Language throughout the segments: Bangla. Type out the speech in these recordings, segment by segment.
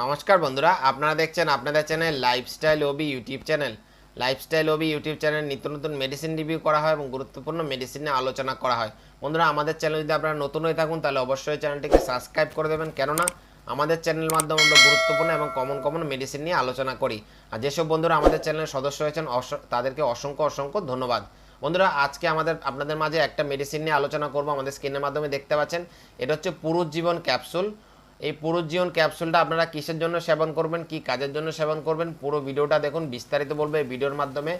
নমস্কার বন্ধুরা, আপনারা দেখছেন আপনাদের channel lifestyle OB YouTube channel. Lifestyle OB YouTube channel নিত্য নতুন মেডিসিন রিভিউ করা হয় এবং গুরুত্বপূর্ণ মেডিসিন নিয়ে আলোচনা করা হয়। বন্ধুরা, আমাদের চ্যানেল যদি আপনারা নতুন হয়ে থাকুন, তাহলে অবশ্যই চ্যানেলটিকে সাবস্ক্রাইব করে দেবেন। কেননা, আমাদের চ্যানেলের মাধ্যমে আমরা গুরুত্বপূর্ণ এবং কমন কমন মেডিসিন নিয়ে আলোচনা করি। আর যেসব বন্ধুরা আমাদের চ্যানেলের সদস্য হয়েছেন তাদেরকে অসংখ্য অসংখ্য ধন্যবাদ। বন্ধুরা, আজকে আমাদের, আপনাদের মাঝে একটা মেডিসিন নিয়ে আলোচনা করব। আমাদের স্ক্রিনের মাধ্যমে দেখতে পাচ্ছেন, এটা হচ্ছে পুরুষ জীবন ক্যাপসুল এই পুরুষ জীবন ক্যাপসুলটা আপনারা কিসের জন্য সেবন করবেন, কি কাজের জন্য সেবন করবেন, পুরো ভিডিওটা দেখুন, বিস্তারিত বলবে এই ভিডিওর মাধ্যমে,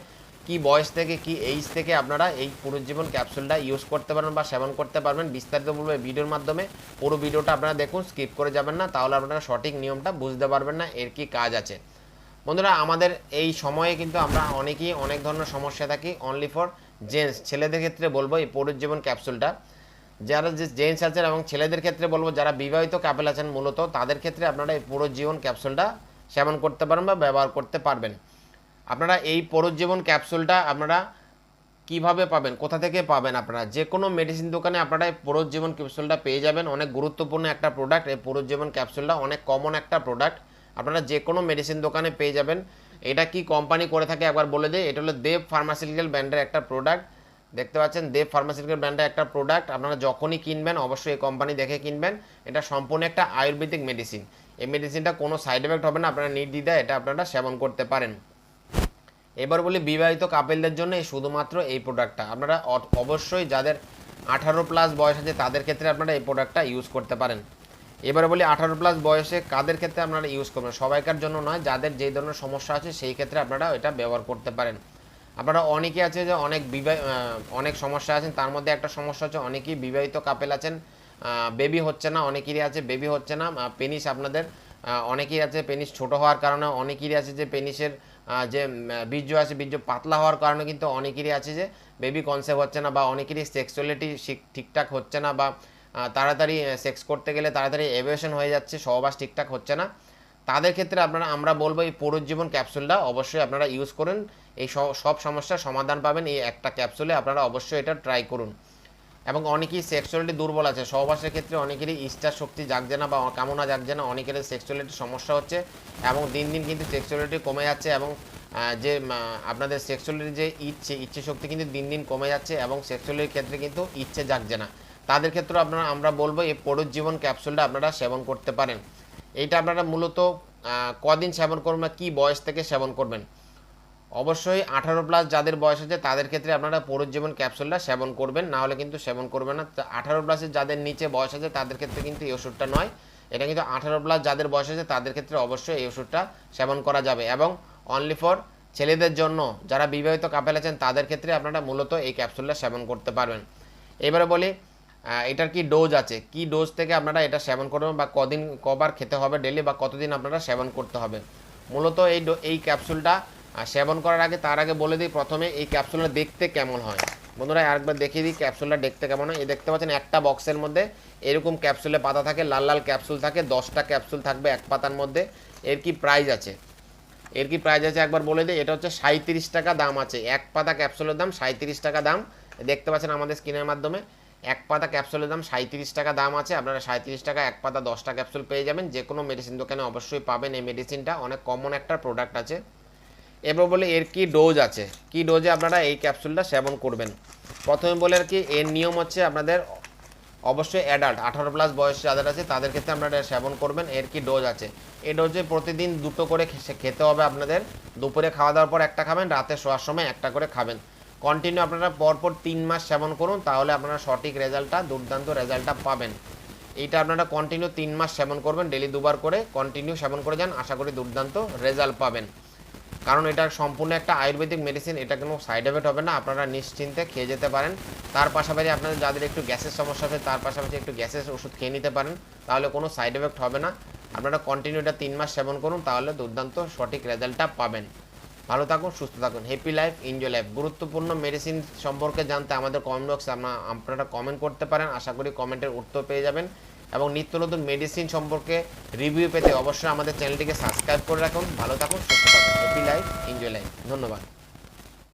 কি বয়স থেকে, কি এইজ থেকে আপনারা এই পুরুষ জীবন ক্যাপসুলটা ইউজ করতে পারবেন বা সেবন করতে পারবেন, বিস্তারিত বলবে ভিডিওর মাধ্যমে, পুরো ভিডিওটা আপনারা দেখুন স্কিপ করে যাবেন না, তাহলে আপনারা সঠিক নিয়মটা বুঝতে পারবেন না, এর কি কাজ আছে। বন্ধুরা, আমাদের এই সময়ে কিন্তু আমরা অনেকেই অনেক ধরনের সমস্যা থাকি অনলি ফর জেন্টস ছেলেদের ক্ষেত্রে বলব এই পুরুষ জীবন ক্যাপসুলটা। যারা যে জেন্টস আছেন এবং ছেলেদের ক্ষেত্রে বলব, যারা বিবাহিত কাপেল আছেন মূলত, তাদের ক্ষেত্রে আপনারা এই পুরুষ জীবন ক্যাপসুলটা সেবন করতে পারেন বা ব্যবহার করতে পারবেন। আপনারা এই পুরুষ জীবন ক্যাপসুলটা আপনারা কীভাবে পাবেন, কোথা থেকে পাবেন আপনারা? যে কোনো মেডিসিন দোকানে আপনারা এই পুরুষ জীবন ক্যাপসুলটা পেয়ে যাবেন। অনেক গুরুত্বপূর্ণ একটা প্রোডাক্ট এই পুরুষ জীবন ক্যাপসুলটা অনেক কমন একটা প্রোডাক্ট আপনারা যে কোনো মেডিসিন দোকানে পেয়ে যাবেন। এটা কি কোম্পানি করে থাকে একবার বলে দিই, এটা হলো দেব ফার্মাসিউটিক্যাল ব্র্যান্ডের একটা প্রোডাক্ট দেখতে পাচ্ছেন, দেব ফার্মাসিউটিক্যাল ব্র্যান্ডের একটা প্রোডাক্ট আপনারা যখনই কিনবেন, অবশ্যই এই কোম্পানি দেখে কিনবেন। এটা সম্পূর্ণ একটা আয়ুর্বেদিক মেডিসিন এই মেডিসিনটা কোনো সাইড এফেক্ট হবে না, আপনারা নির্দ্বিধায় এটা আপনারা সেবন করতে পারেন। এবার বলি বিবাহিত কাপেলদের জন্য এই শুধুমাত্র এই প্রোডাক্টটা আপনারা অবশ্যই যাদের আঠারো প্লাস বয়স আছে, তাদের ক্ষেত্রে আপনারা এই প্রোডাক্টটা ইউজ করতে পারেন। এবারে বলি আঠারো প্লাস বয়সে কাদের ক্ষেত্রে আপনারা ইউজ করবেন? সবাইকার জন্য নয়, যাদের যেই ধরনের সমস্যা আছে, সেই ক্ষেত্রে আপনারা এটা ব্যবহার করতে পারেন। আপনারা অনেকে আছে যে অনেক বিবাহ অনেক সমস্যা আছেন, তার মধ্যে একটা সমস্যা হচ্ছে অনেকেই বিবাহিত কাপেল আছেন বেবি হচ্ছে না, অনেকেরই আছে বেবি হচ্ছে না পেনিস আপনাদের অনেকেই আছে পেনিস ছোট হওয়ার কারণে, অনেকেরই আছে যে পেনিসের যে বীর্য আছে, বীর্য পাতলা হওয়ার কারণে কিন্তু অনেকেরই আছে যে বেবি কনসেপ্ট হচ্ছে না বা অনেকেরই সেক্সুয়ালিটি ঠিকঠাক হচ্ছে না বা তাড়াতাড়ি সেক্স করতে গেলে তাড়াতাড়ি এভিয়েশন হয়ে যাচ্ছে, সহবাস ঠিকঠাক হচ্ছে না। তাদের ক্ষেত্রে আপনারা, আমরা বলব এই পুরুজ্জীবন ক্যাপসুলটা অবশ্যই আপনারা ইউজ করুন। এই সব সমস্যার সমাধান পাবেন এই একটা ক্যাপসুলে। আপনারা অবশ্যই এটা ট্রাই করুন। এবং অনেকেই সেক্সুয়ালিটি দুর্বল আছে। সহবাসের ক্ষেত্রে অনেকেরই ইচ্ছার শক্তি জাগছে না বা কামনা জাগছে না অনেকের সেক্সুয়ালিটির সমস্যা হচ্ছে এবং দিন দিন কিন্তু সেক্সুয়ালিটি কমে যাচ্ছে এবং যে আপনাদের সেক্সুয়ালিটির যে ইচ্ছে ইচ্ছে শক্তি কিন্তু দিন দিন কমে যাচ্ছে এবং সেক্সুয়ালিটির ক্ষেত্রে কিন্তু ইচ্ছে জাগছে না। তাদের ক্ষেত্রে আপনারা, আমরা বলব এই জীবন ক্যাপসুলটা আপনারা সেবন করতে পারেন। এইটা আপনারা মূলত কদিন সেবন করবেন বা কী বয়স থেকে সেবন করবেন। অবশ্যই আঠারো প্লাস যাদের বয়স আছে, তাদের ক্ষেত্রে আপনারা পুরুজ্জীবন ক্যাপসুলটা সেবন করবেন, না হলে কিন্তু সেবন করবেন না। আঠারো প্লাসের যাদের নিচে বয়স আছে, তাদের ক্ষেত্রে কিন্তু এই ওষুধটা নয়। এটা কিন্তু আঠারো প্লাস যাদের বয়স আছে, তাদের ক্ষেত্রে অবশ্যই এই ওষুধটা সেবন করা যাবে। এবং অনলি ফর ছেলেদের জন্য, যারা বিবাহিত কাপেল আছেন, তাদের ক্ষেত্রে আপনারা মূলত এই ক্যাপসুলটা সেবন করতে পারবেন। এবারে বলি এটার কি ডোজ আছে? কি ডোজ থেকে আপনারা এটা সেবন করবেন বা কদিন, কবার খেতে হবে ডেলি বা কতদিন আপনারা সেবন করতে হবে? মূলত এই এই ক্যাপসুলটা সেবন করার আগে তার আগে বলে দিই প্রথমে এই ক্যাপসুলটা দেখতে কেমন হয়। বন্ধুরা, আরেকবার দেখিয়ে দিই ক্যাপসুলটা দেখতে কেমন হয়। এই দেখতে পাচ্ছেন একটা বক্সের মধ্যে এরকম ক্যাপসুলে পাতা থাকে, লাল লাল ক্যাপসুল থাকে, দশটা ক্যাপসুল থাকবে এক পাতার মধ্যে। এর কি প্রাইস আছে? এর কি প্রাইস আছে একবার বলে দিই। এটা হচ্ছে সাঁত্রিশ টাকা দাম আছে। এক পাতা ক্যাপসুলের দাম সাঁত্রিশ টাকা দাম। দেখতে পাচ্ছেন আমাদের স্ক্রিনের মাধ্যমে। এক পাতা ক্যাপসুলের দাম সাঁত্রিশ টাকা দাম আছে। আপনারা সাঁত্রিশ টাকা, এক পাতা দশটা ক্যাপসুল পেয়ে যাবেন। যে কোনো মেডিসিন দোকানে অবশ্যই পাবেন। এই মেডিসিনটা অনেক কমন একটা প্রোডাক্ট আছে। এবার বলে, এর কি ডোজ আছে? কি ডোজে আপনারা এই ক্যাপসুলটা সেবন করবেন? প্রথমে বলে আর কি, এর নিয়ম হচ্ছে আপনাদের অবশ্যই অ্যাডাল্ট আঠারো প্লাস বয়স যাদের আছে, তাদের ক্ষেত্রে আপনারা সেবন করবেন। এর কি ডোজ আছে? এই ডোজে প্রতিদিন দুটো করে খেতে হবে আপনাদের। দুপুরে খাওয়া দাওয়ার পর একটা খাবেন, রাতে শোয়ার সময় একটা করে খাবেন। কন্টিনিউ আপনারা পরপর তিন মাস সেবন করুন, তাহলে আপনারা সঠিক রেজাল্টটা, দুর্দান্ত রেজাল্টটা পাবেন। এইটা আপনারা কন্টিনিউ তিন মাস সেবন করবেন ডেলি দুবার করে কন্টিনিউ সেবন করে যান, আশা করি দুর্দান্ত রেজাল্ট পাবেন। কারণ এটা সম্পূর্ণ একটা আয়ুর্বেদিক মেডিসিন এটা কোনো সাইড এফেক্ট হবে না, আপনারা নিশ্চিন্তে খেয়ে যেতে পারেন। তার পাশাপাশি আপনাদের যাদের একটু গ্যাসের সমস্যা আছে, তার পাশাপাশি একটু গ্যাসের ওষুধ খেয়ে নিতে পারেন, তাহলে কোনো সাইড এফেক্ট হবে না। আপনারা কন্টিনিউ এটা তিন মাস সেবন করুন, তাহলে দুর্দান্ত সঠিক রেজাল্টটা পাবেন। ভালো থাকুন, সুস্থ থাকুন। হ্যাপি লাইফ এনজয় লাইফ গুরুত্বপূর্ণ মেডিসিন সম্পর্কে জানতে আমাদের কমেন্ট বক্সে আপনারা কমেন্ট করতে পারেন। আশা করি কমেন্টের উত্তর পেয়ে যাবেন। এবং নিত্য নতুন মেডিসিন সম্পর্কে রিভিউ পেতে অবশ্যই আমাদের চ্যানেলটিকে সাবস্ক্রাইব করে রাখুন। ভালো থাকুন, সুস্থ থাকুন। হ্যাপি লাইফ এনজয় লাইফ ধন্যবাদ।